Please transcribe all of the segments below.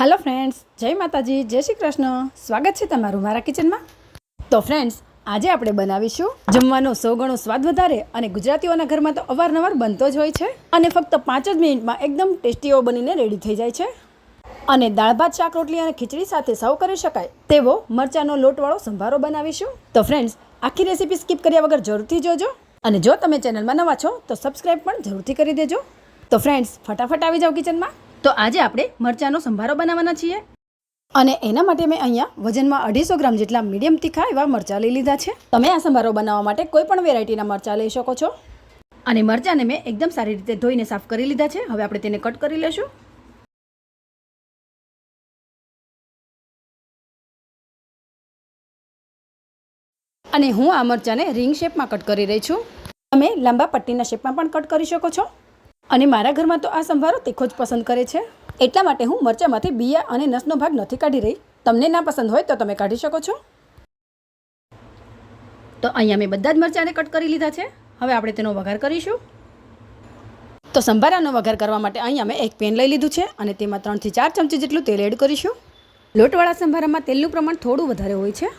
Hello friends જય માતાજી, જય શ્રી કૃષ્ણ. સ્વાગત છે તમારું મારા કિચનમાં. તો ફ્રેન્ડ્સ આજે આપણે બનાવીશું જમવાનો સો ગણો સ્વાદ વધારે અને ગુજરાતીઓના ઘરમાં તો અવારનવાર બનતો જ હોય છે અને ફક્ત પાંચ જ મિનિટમાં એકદમ ટેસ્ટીઓ બનીને રેડી થઈ જાય છે. અને દાળ, ભાત, શાક, રોટલી અને ખીચડી સાથે સર્વ કરી શકાય તેવો મરચાંનો લોટવાળો સંભારો બનાવીશું. તો ફ્રેન્ડ્સ આખી રેસીપી સ્કીપ કર્યા વગર જરૂરથી જોજો અને જો તમે ચેનલમાં નવા છો તો સબસ્ક્રાઈબ પણ જરૂરથી કરી દેજો. તો ફ્રેન્ડ્સ ફટાફટ આવી જાઓ કિચનમાં. તો આજે આપણે મરચાંનો સંભારો બનાવવાના છીએ. અને એના માટે મેં અહીંયા વજનમાં અઢીસો ગ્રામ જેટલા મીડિયમ તીખા એવા મરચાં લઈ લીધા છે. તમે આ સંભારો બનાવવા માટે કોઈ પણ વેરાયટીના મરચાં લઈ શકો છો. અને મરચાંને મેં એકદમ સારી રીતે ધોઈને સાફ કરી લીધા છે. હવે આપણે તેને કટ કરી લેશું. અને હું આ મરચાંને રિંગ શેપમાં કટ કરી રહી છું. તમે લાંબા પટ્ટીના શેપમાં પણ કટ કરી શકો છો. અને મારા ઘરમાં તો આ સંભારો તીખો જ પસંદ કરે છે. એટલા માટે હું મરચાંમાંથી બિયા અને નસનો ભાગ નથી કાઢી રહી. તમને ના પસંદ હોય તો તમે કાઢી શકો છો. તો અહીંયા મેં બધા જ મરચાંને કટ કરી લીધા છે. હવે આપણે તેનો વઘાર કરીશું. તો સંભારાનો વઘાર કરવા માટે અહીંયા મેં એક પેન લઈ લીધું છે અને તેમાં ત્રણથી ચાર ચમચી જેટલું તેલ એડ કરીશું. લોટવાળા સંભારામાં તેલનું પ્રમાણ થોડું વધારે હોય છે.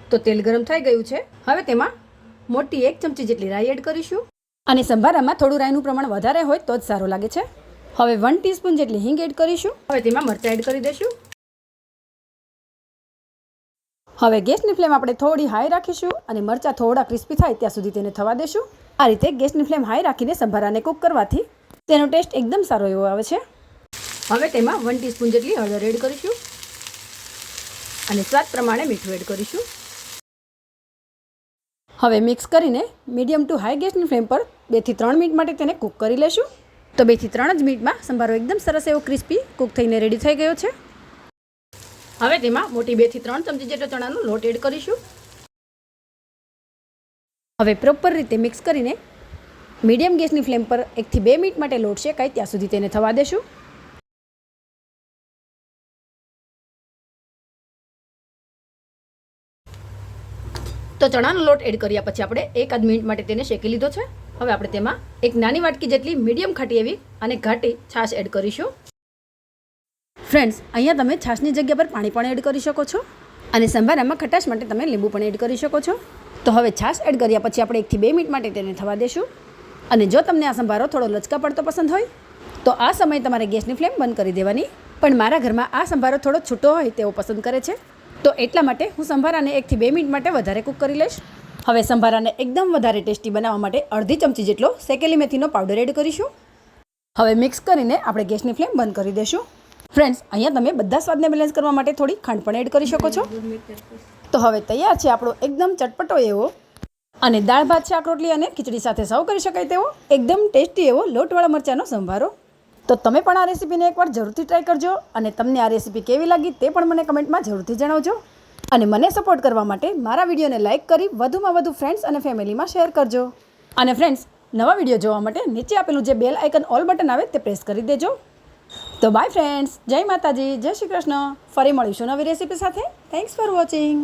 તો તેલ ગરમ થઈ ગયું છે. હવે તેમાં મોટી એક ચમચી જેટલી રાઈ એડ કરીશું. અને સંભારામાં થોડું રાયનું પ્રમાણ વધારે હોય તો જ સારું લાગે છે. હવે વન ટીસ્પૂન જેટલી હિંગ એડ કરીશું. હવે તેમાં મરચાં એડ કરી દઈશું. હવે ગેસની ફ્લેમ આપણે થોડી હાઈ રાખીશું અને મરચાં થોડા ક્રિસ્પી થાય ત્યાં સુધી તેને થવા દેશું આ રીતે ગેસની ફ્લેમ હાઈ રાખીને સંભારાને કૂક કરવાથી તેનો ટેસ્ટ એકદમ સારો એવો આવે છે. હવે તેમાં વન ટીસ્પૂન જેટલી હળદર એડ કરીશું. અને સ્વાદ પ્રમાણે મીઠું એડ કરીશું. હવે મિક્સ કરીને મીડિયમ ટુ હાઈ ગેસની ફ્લેમ પર બેથી ત્રણ મિનિટ માટે તેને કૂક કરી લેશું. તો બેથી ત્રણ જ મિનિટમાં સંભારો એકદમ સરસ એવો ક્રિસ્પી કૂક થઈને રેડી થઈ ગયો છે. હવે તેમાં મોટી બેથી ત્રણ ચમચી જેટલો ચણાનો લોટ એડ કરીશું. હવે પ્રોપર રીતે મિક્સ કરીને મીડિયમ ગેસની ફ્લેમ પર એકથી બે મિનિટ માટે લોટ શેકાય ત્યાં સુધી તેને થવા દેશું. તો ચણાનો લોટ એડ કર્યા પછી આપણે એકાદ મિનિટ માટે તેને શેકી લીધો છે. હવે આપણે તેમાં એક નાની વાટકી જેટલી મીડિયમ ખાટી એવી અને ઘાટી છાશ એડ કરીશું. ફ્રેન્ડ્સ, અહીંયા તમે છાશની જગ્યા પર પાણી પણ એડ કરી શકો છો અને સંભારામાં ખટાશ માટે તમે લીંબુ પણ એડ કરી શકો છો. તો હવે છાશ એડ કર્યા પછી આપણે એકથી બે મિનિટ માટે તેને થવા દેશું. અને જો તમને આ સંભારો થોડો લચકા પડતો પસંદ હોય, તો આ સમયે તમારે ગેસની ફ્લેમ બંધ કરી દેવાની. પણ મારા ઘરમાં આ સંભારો થોડો છૂટો હોય તેવો પસંદ કરે છે. તો એટલા માટે હું સંભારાને એકથી બે મિનિટ માટે વધારે કૂક કરી લઈશ. હવે સંભારાને એકદમ વધારે ટેસ્ટી બનાવવા માટે અડધી ચમચી જેટલો શેકેલી મેથીનો પાવડર એડ કરીશું. હવે મિક્સ કરીને આપણે ગેસની ફ્લેમ બંધ કરી દઈશું ફ્રેન્ડ્સ, અહીંયા તમે બધા સ્વાદને બેલેન્સ કરવા માટે થોડી ખાંડ પણ એડ કરી શકો છો. તો હવે તૈયાર છે આપણો એકદમ ચટપટો એવો અને દાળ, ભાત, શાક, રોટલી અને ખીચડી સાથે સર્વ કરી શકાય તેવો એકદમ ટેસ્ટી એવો લોટવાળા મરચાંનો સંભારો. તો તમે પણ આ રેસીપીને એકવાર જરૂરથી ટ્રાય કરજો અને તમને આ રેસીપી કેવી લાગી તે પણ મને કમેન્ટમાં જરૂરથી જણાવજો. અને મને સપોર્ટ કરવા માટે મારા વિડીયોને લાઇક કરી વધુમાં વધુ ફ્રેન્ડ્સ અને ફેમિલીમાં શેર કરજો. અને ફ્રેન્ડ્સ નવા વીડિયો જોવા માટે નીચે આપેલું જે બેલ આઇકન ઓલ બટન આવે તે પ્રેસ કરી દેજો. તો બાય ફ્રેન્ડ્સ જય માતાજી, જય શ્રી કૃષ્ણ. ફરી મળીશું નવી રેસીપી સાથે. Thanks for watching